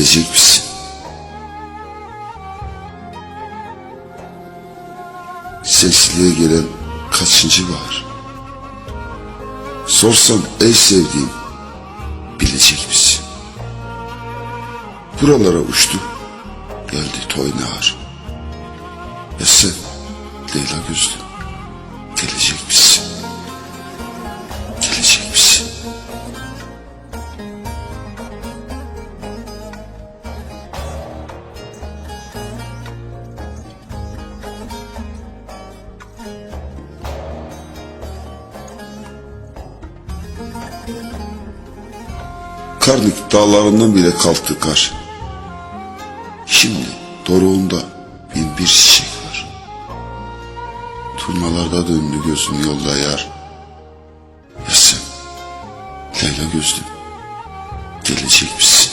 gelecek misin? Sensizliğe gelen kaçıncı var? Sorsam ey sevdiğim bilecek misin? Buralara uçtu geldi toynar. Ya sen Leyla gözlü Karnik dağlarından bile kalktı kar. Şimdi doruğunda bin bir çiçek var. Turnalarda döndü gözüm yolda yar. Ya sen Leyla gözlüm gelecek misin?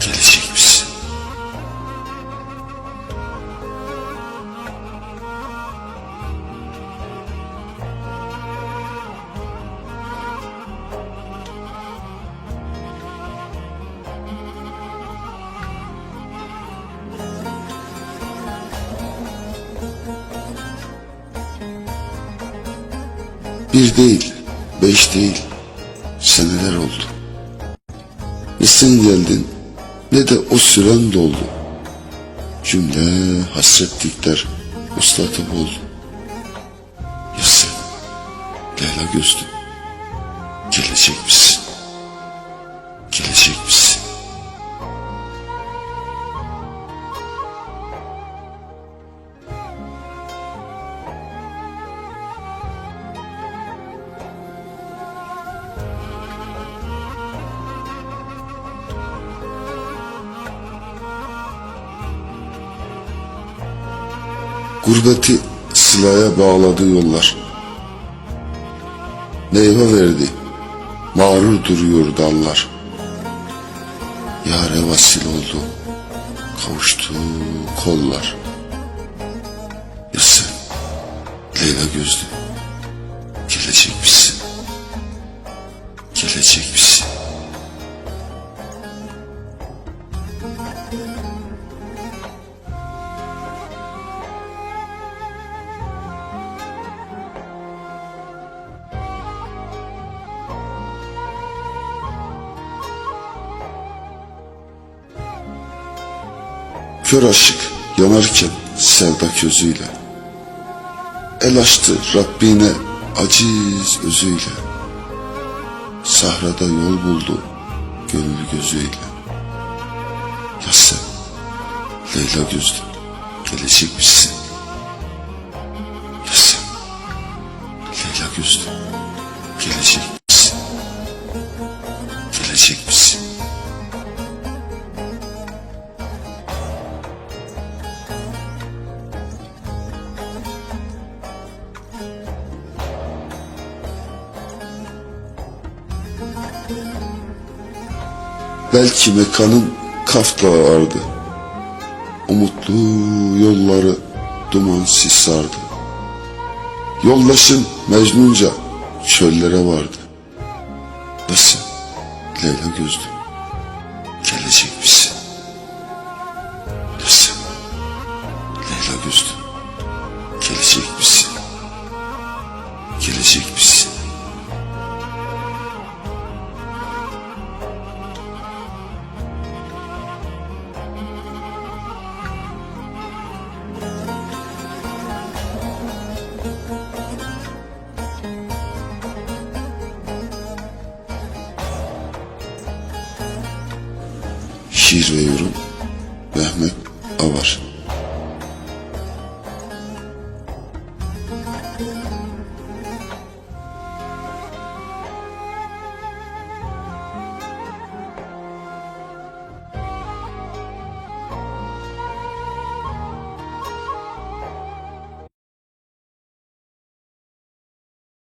Gelecek Bir değil, beş değil, seneler oldu. Ne sen geldin, ne de o süren doldu. Cümle hasretlikler ıslatıp oldu. Ya sen, Leyla gözlüm, gelecek misin? Gelecek Gurbeti silaya bağladı yollar. Meyve verdi, mağrur duruyor dallar. Yare vasil oldu, kavuştu kollar. Ya sen, Leyla gözlü, gelecek misin? Gelecek misin? Kör aşık yanarken sevda közüyle El açtı Rabbine aciz özüyle Sahrada yol buldu gönül gözüyle Ya sen Leyla gözlü gelecek misin? Ya sen Leyla gözlü? Gelecek Belki mekanın Kaf Dağı vardı. Umutlu yolları dumansız sardı. Yoldaşın Mecnunca çöllere vardı. Nasıl Leyla gözlü gelecek misin? Nasıl Leyla gözlü gelecek misin? Gelecek misin? Şiir ve yorum Mehmet Avar.